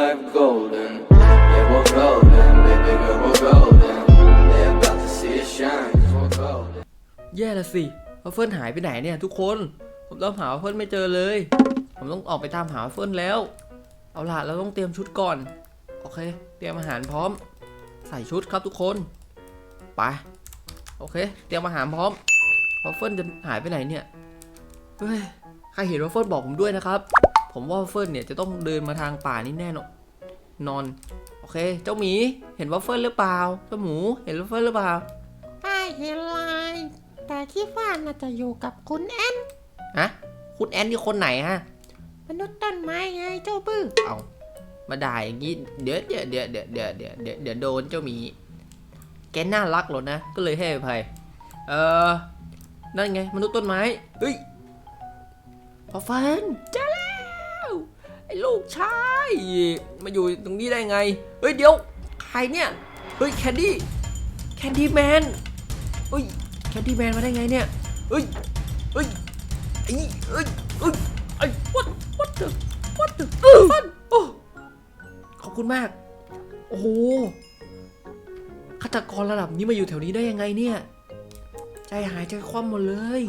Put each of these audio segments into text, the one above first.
like golden. Yeah, we're golden, baby girl, we're golden. They're about to see us shine, 'cause we're golden. แย่ละสิวัฟเฟิลหายไปไหนเนี่ยทุกคน ผมตามหาวัฟเฟิลไม่เจอเลย ผมต้องออกไปตามหาวัฟเฟิลแล้ว เอาล่ะเราต้องเตรียมชุดก่อน โอเค เตรียมอาหารพร้อม ใส่ชุดครับทุกคน ไป โอเค เตรียมอาหารพร้อมวัฟเฟิลจะหายไปไหนเนี่ย เฮ้ย ใครเห็นวัฟเฟิลบอกผมด้วยนะครับ ผมว่าเฟิร์นเนี่ยจะต้องเดินมาทางป่านี่แน่นอนนอน โอเค เจ้าหมีเห็นว่าเฟิร์นหรือเปล่า เจ้าหมูเห็นว่าเฟิร์นหรือเปล่าไม่เห็นเลย แต่ที่ว่าน่าจะอยู่กับคุณแอนฮะคุณแอนนี่คนไหนฮะมนุษย์ต้นไม้ไงเจ้าบื้อเอามาด่ายอย่างนี้เดี๋ยวเดี๋ยวเดี๋ยวเดี๋ยวเดี๋ยวเดี๋ยวเดี๋ยวโดนเจ้าหมีแกน่ารักหรอนะ ก็เลยให้อภัยเออนั่นไง มนุษย์ต้นไม้เฮ้ยพอฟันจ้า ล้วไอ้ลูกชายมาอยู่ตรงนี้ได้ไง เฮ้ยเดี๋ยว ใครเนี่ย เฮ้ยแคนดี้ แคนดี้แมน เฮ้ยแคนดี้แมนมาได้ไงเนี่ย เฮ้ย เฮ้ยไอ้เฮ้ยเฮ้ยไอ้ what what the what the ฟันโอ้ขอบคุณมาก โอ้โหฆาตกรระดับนี้มาอยู่แถวนี้ได้ยังไงเนี่ย ใจหายใจคว่ำหมดเลย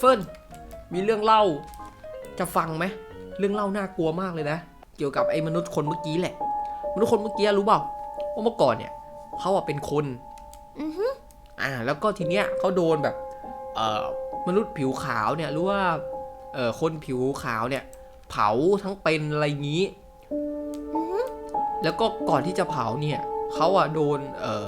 เฟิร์นมีเรื่องเล่าจะฟังไหม เรื่องเล่าน่ากลัวมากเลยนะ เกี่ยวกับไอ้มนุษย์คนเมื่อกี้แหละ มนุษย์คนเมื่อกี้รู้เปล่าว่าเมื่อก่อนเนี่ยเขาอะเป็นคนอือฮึอ่า แล้วก็ทีเนี้ยเขาโดนแบบ เอ่อมนุษย์ผิวขาวเนี่ยหรือว่า เอ่อคนผิวขาวเนี่ย เผาทั้งเป็นอะไรงี้อือฮึแล้วก็ก่อนที่จะเผาเนี่ยเขาอะโดน เอ่อ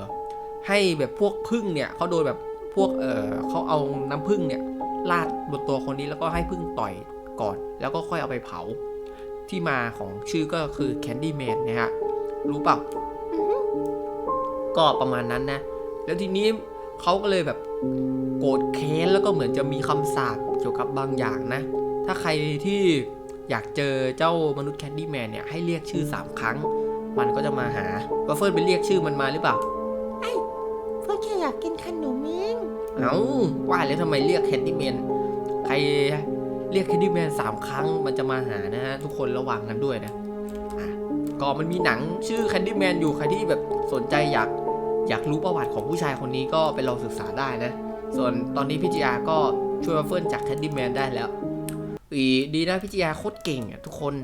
ให้แบบพวกพึ่งเนี่ยเขาโดนแบบพวก เอ่อเขาเอาน้ำพึ่งเนี่ยราดบนตัวคนนี้แล้วก็ให้พึ่งต่อย ก่อน แล้วก็ค่อยเอาไปเผา ที่มาของชื่อก็คือแคนดี้แมนนะฮะ รู้เปล่าอือฮึก็ประมาณนั้นนะ แล้วทีนี้เขาก็เลยแบบโกรธแค้นแล้วก็เหมือนจะมีคำสาปเกี่ยวกับบางอย่างนะ ถ้าใครที่อยากเจอเจ้ามนุษย์แคนดี้แมนเนี่ยให้เรียกชื่อ 3 ครั้ง มันก็จะมาหาว่าเฟิร์นไปเรียกชื่อมันมาหรือเปล่าเพื่อแค่อยากกินขนมเอง เอ้าว่าแล้วทำไมเรียกแคนดี้แมนใคร เรียกแคนดี้แมนสามครั้งมันจะมาหานะฮะทุกคนระวังกันด้วยนะก็มันมีหนังชื่อแคนดี้แมนอยู่ใครที่แบบสนใจอยากอยากรู้ประวัติของผู้ชายคนนี้ก็ไปลองศึกษาได้นะ ส่วนตอนนี้พี่จีอาก็ช่วยวัฟเฟิลจากแคนดี้แมนได้แล้วอีดีนะพี่จีอาโคตรเก่งอะทุกคน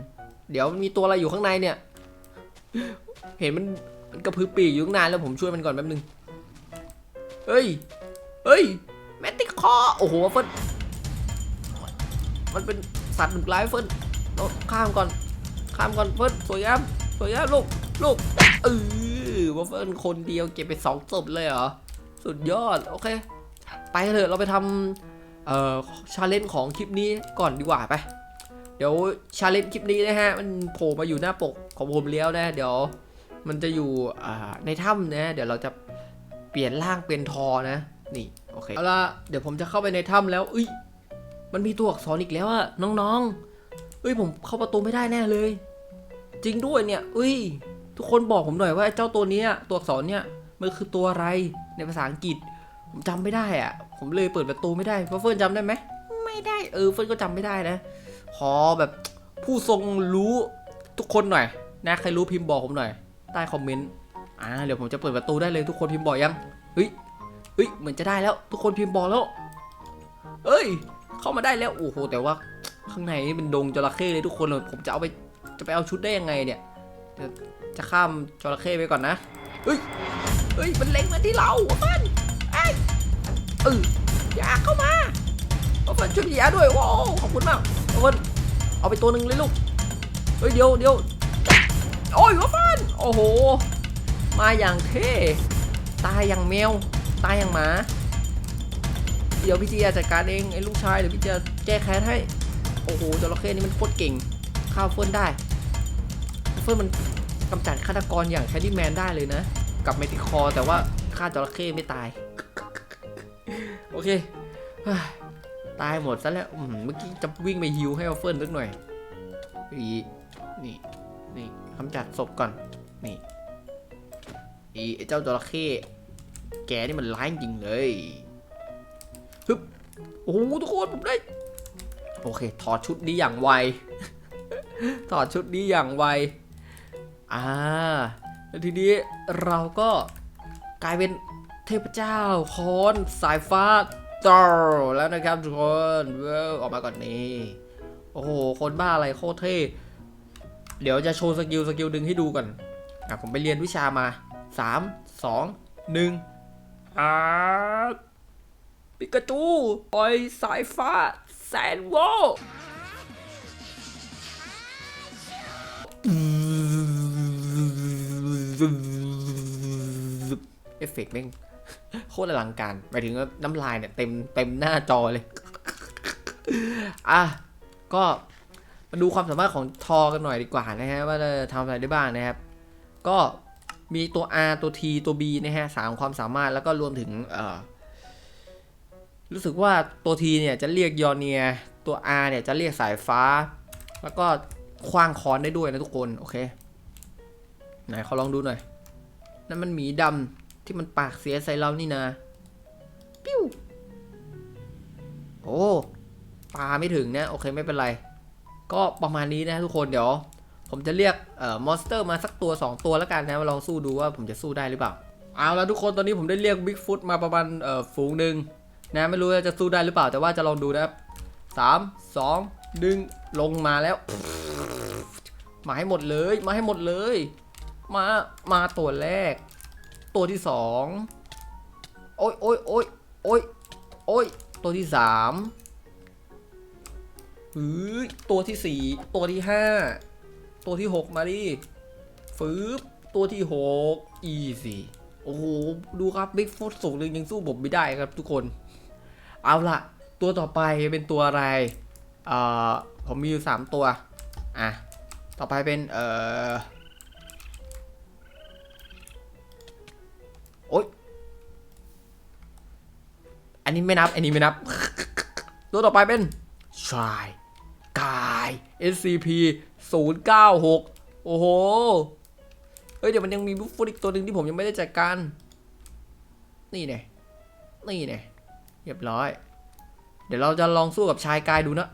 เดี๋ยวมันมีตัวอะไรอยู่ข้างในเนี่ย เห็นมันมันกระพือปีกอยู่ตั้งนานแล้วผมช่วยมันก่อนแป๊บนึง เฮ้ย เฮ้ย แมตติคอ โอ้โหเฟิร์น มันเป็นสัตว์ดุร้ายเฟิร์นข้ามก่อน ข้ามก่อนเฟิร์นสวยงามสวยงามลูกลูกเออว่าเฟิร์นคนเดียวเก็บไปสองศพเลยเหรอ สุดยอด โอเค ไปเถอะเราไปทำเอ่อชาเลนจ์ของคลิปนี้ก่อนดีกว่าไป เดี๋ยวชาเลนจ์คลิปนี้นะฮะ มันโผล่มาอยู่หน้าปกของผมแล้วนะ เดี๋ยวมันจะอยู่ในถ้ำนะ เดี๋ยวเราจะเปลี่ยนร่างเป็นทอนะ นี่ โอเค เอาละเดี๋ยวผมจะเข้าไปในถ้ำแล้วเอ้ย มันมีตัวอักษรอีกแล้วอะน้องๆ เอ้ยผมเข้าประตูไม่ได้แน่เลย จริงด้วยเนี่ยเอ้ย ทุกคนบอกผมหน่อยว่าเจ้าตัวนี้ตัวอักษรเนี่ยมันคือตัวอะไรในภาษาอังกฤษ ผมจำไม่ได้อะผมเลยเปิดประตูไม่ได้เพราะเฟิร์นจำได้ไหมไม่ได้เออเฟิร์นก็จำไม่ได้นะขอแบบผู้ทรงรู้ทุกคนหน่อยนะใครรู้พิมพ์บอกผมหน่อย ใต้คอมเมนต์อ่าเดี๋ยวผมจะเปิดประตูได้เลยทุกคนพิมพ์บอกยังเฮ้ยเฮ้ยเหมือนจะได้แล้ว ทุกคนพิมพ์บอกแล้วเอ้ย เข้ามาได้แล้วโอ้โหแต่ว่าข้างในนี่เป็นดงจระเข้เลยทุกคนเลยผมจะเอาไปจะไปเอาชุดได้ยังไงเนี่ยเดี๋ยวจะข้ามจระเข้ไปก่อนนะเฮ้ยเฮ้ยมันเล็งมาที่เรามันไอ้ยเอออย่าเข้ามาเอาฟันช่วยพี่ยาด้วยว้าวขอบคุณมากเอาฟันเอาไปตัวหนึ่งเลยลูกเฮ้ยเดี๋ยวเดี๋ยวโอ้ยว่าฟันโอ้โหมาอย่างเท่ตายอย่างแมวตายอย่างหมา เดี๋ยวพี่จีจะจัดการเองไอ้ลูกชายเดี๋ยวพี่จะแก้แค้นให้ โอ้โหจระเข้นี่มันโคตรเก่งฆ่าวเฟิร์นได้เฟิร์นมันกำจัดฆาตกรอย่างแคดดี้แมนได้เลยนะ กับเมติคอแต่ว่าฆ่าจระเข้ไม่ตาย โอเคตายหมดซะแล้วเมื่อกี้จะวิ่งไปฮิวให้เอาเฟิร์นสักหน่อยนี่นี่นี่กำจัดศพก่อน นี่อีไอเจ้าจระเข้แกนี่มันร้ายจริงเลย โอ้โหทุกคนผมได้ โอเค ถอดชุดนี้อย่างไว ถอดชุดนี้อย่างไว อ่า แล้วทีนี้เราก็กลายเป็นเทพเจ้าคอนสายฟ้าจอแล้วนะครับทุกคนเว้ยออกมาก่อนนี้ โอ้โห คนบ้าอะไรโคตรเท่ เดี๋ยวจะโชว์สกิลสกิลดึงให้ดูก่อนอะผมไปเรียนวิชามา 3 2 1อ่า ปิกาจูปล่อยสายฟ้า แสนโวเอฟเฟกต์แม่งโคตรอลังการหมายถึงว่าน้ำลายเนี่ยเต็มเต็มหน้าจอเลย อะ ก็มาดูความสามารถของทอกันหน่อยดีกว่านะฮะว่าจะทำอะไรได้บ้างนะครับ ก็มีตัว R ตัว T ตัว B นะฮะสามความสามารถแล้วก็รวมถึงเอ่อ รู้สึกว่าตัว T เนี่ยจะเรียกยอเนีย ตัว R เนี่ยจะเรียกสายฟ้า แล้วก็คว้างค้อนได้ด้วยนะทุกคน โอเค ไหนเขาลองดูหน่อย นั่นมันหมีดำที่มันปากเสียใส่เรานี่นะ ปิ้ว โอ้ปาไม่ถึงนะ โอเคไม่เป็นไร ก็ประมาณนี้นะทุกคนเดี๋ยว ผมจะเรียกเอ่อมอนสเตอร์มาสักตัว 2 ตัวแล้วกันนะมาลองสู้ดูว่าผมจะสู้ได้หรือเปล่า เอาแล้วทุกคนตอนนี้ผมได้เรียกบิ๊กฟุตมาประมาณเอ่อฝูงหนึ่ง นะไม่รู้ว่าจะสู้ได้หรือเปล่าแต่ว่าจะลองดูนะครับสามสองดึงลงมาแล้ว มาให้หมดเลย มาให้หมดเลย มามาตัวแรก ตัวที่สองโอ้ยโอ้ยโอ้ยโอ้ยโอ้ยตัวที่สามเฮ้ยตัวที่สี่ตัวที่ห้าตัวที่6มาดิฟืบตัวที่6 easy โอ้โห ดูครับบิ๊กฟุตสูงหนึ่งยังสู้ผมไม่ได้ครับทุกคน เอาละตัวต่อไปเป็นตัวอะไรเอ่อผมมีอยู่ 3 ตัวอะต่อไปเป็นเอ่อโอ๊ยอันนี้ไม่นับอันนี้ไม่นับ ตัวต่อไปเป็นชายกาย SCP 096 โอ้โห เฮ้ย เดี๋ยวมันยังมีบุฟฟุตอีกตัวหนึ่งที่ผมยังไม่ได้จัดการ นี่เนี่ยนี่เนี่ย เรียบร้อย เดี๋ยวเราจะลองสู้กับชายกายดูนะ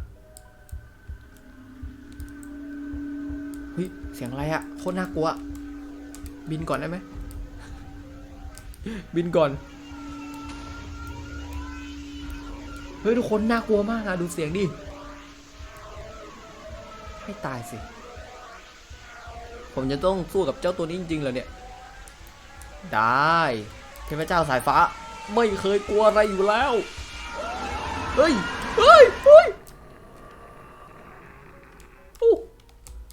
เฮ้ยเสียงอะไรอะโคตรน่ากลัว บินก่อนได้ไหมบินก่อนเฮ้ยทุกคนน่ากลัวมากอะดูเสียงดิให้ตายสิ ผมจะต้องสู้กับเจ้าตัวนี้จริงๆเหรอเนี่ย ได้ เทพเจ้าสายฟ้า ไม่เคยกลัวอะไรอยู่แล้ว เฮ้ย เฮ้ย เฮ้ยโอ้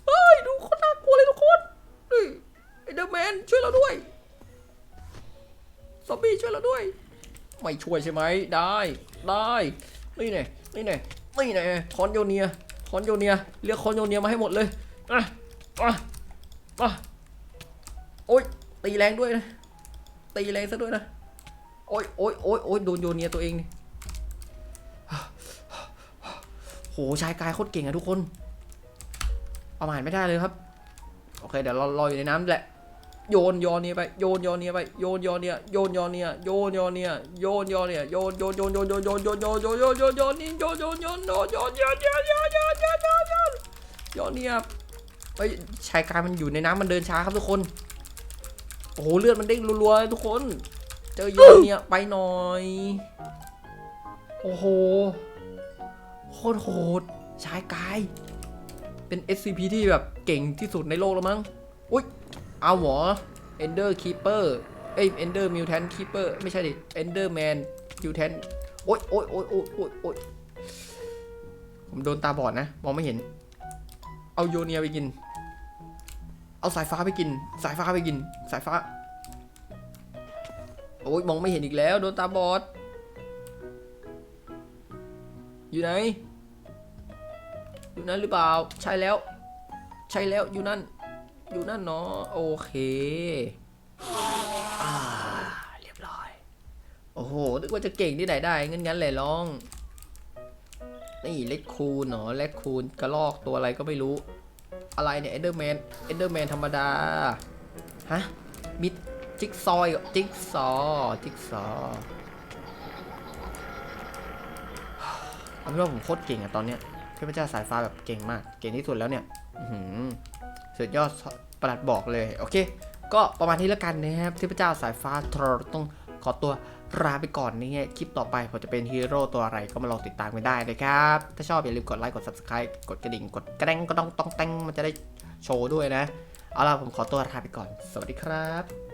เฮ้ย ดูคนน่ากลัวเลยทุกคนเฮ้ยไอเดอร์แมนช่วยเราด้วย ซอมบี้ช่วยเราด้วย ไม่ช่วยใช่ไหม ได้ ได้ นี่ไงนี่ไงนี่ไงคอนโยเนีย คอนโยเนีย เรียกคอนโยเนียมาให้หมดเลยอะอะอะโอ๊ยตีแรงด้วยนะ ตีแรงซะด้วยนะ โอ๊ยโอ๊ยโอ๊ยโอ๊ยโดนโยนเนียตัวเองนี่โหชายกายโคตรเก่งอะทุกคนประมาณไม่ได้เลยครับ โอเคเดี๋ยวเรารออยู่ในน้ำแหละ โยนยอเนียไปโยนยอเนียไปโยนยอเนียโยนยอเนียโยนยอเนียโยนยอเนียโยนโยนโยนโยนโยนโยนโยนโยนโยนโยนโยนโยนนี่โยนโยนโยนโยนโยนโยนโยนโยนโยนโยนโยนโยนโยนเนี่ยเฮ้ยชายกายมันอยู่ในน้ำมันเดินช้าครับทุกคนโอ้โหเลือดมันเด้งรัวๆเลยทุกคน เจอยนเนี่ยไปหน่อย โอ้โห โคตรโหดชายกาย เป็น SCP ที่แบบเก่งที่สุดในโลกแล้วมั้ง อุ้ย เอาหมอ Ender Keeper เอ้ย Ender Mutant Keeper ไม่ใช่ดิ Ender Man Mutant โอ๊ยโอ๊ยโอ๊ยโอ๊ยโอ๊ยโอ๊ยผมโดนตาบอดนะ มองไม่เห็น เอาโยเนียไปกิน เอาสายฟ้าไปกิน สายฟ้าไปกิน สายฟ้า โอ๊ยมองไม่เห็นอีกแล้ว โดนตาบอด อยู่ไหน อยู่นั่นหรือเปล่า ใช่แล้ว ใช่แล้วอยู่นั่น อยู่นั่นเนาะโอเคอ่าเรียบร้อย โอ้โหนึกว่าจะเก่งที่ไหนได้งั้นงั้นเลยลอง นี่เล็กคูนเนาะเล็กคูนกระลอกตัวอะไรก็ไม่รู้ อะไรเนี่ยเอนเดอร์แมนเอนเดอร์แมนธรรมดา ฮะมิด จิ๊กซอยจิ๊กซอ จิ๊กซอเอาเป็นว่าผมโคตรเก่งอะตอนเนี้ยเทพเจ้าสายฟ้าแบบเก่งมาก เก่งที่สุดแล้วเนี่ยอืสุดยอดประหลัดบอกเลย โอเค ก็ประมาณนี้แล้วกันนะครับเทพเจ้าสายฟ้าทรต้องขอตัวลาไปก่อนนี่คลิปต่อไปผมจะเป็นฮีโร่ตัวอะไรก็มาลองติดตามกันได้นะครับ ถ้าชอบอย่าลืมกดไลค์กด subscribe กดกระดิ่ง กดกระแดงก็ต้องต้องแตงมันจะได้โชว์ด้วยนะ เอาล่ะผมขอตัวลาไปก่อน สวัสดีครับ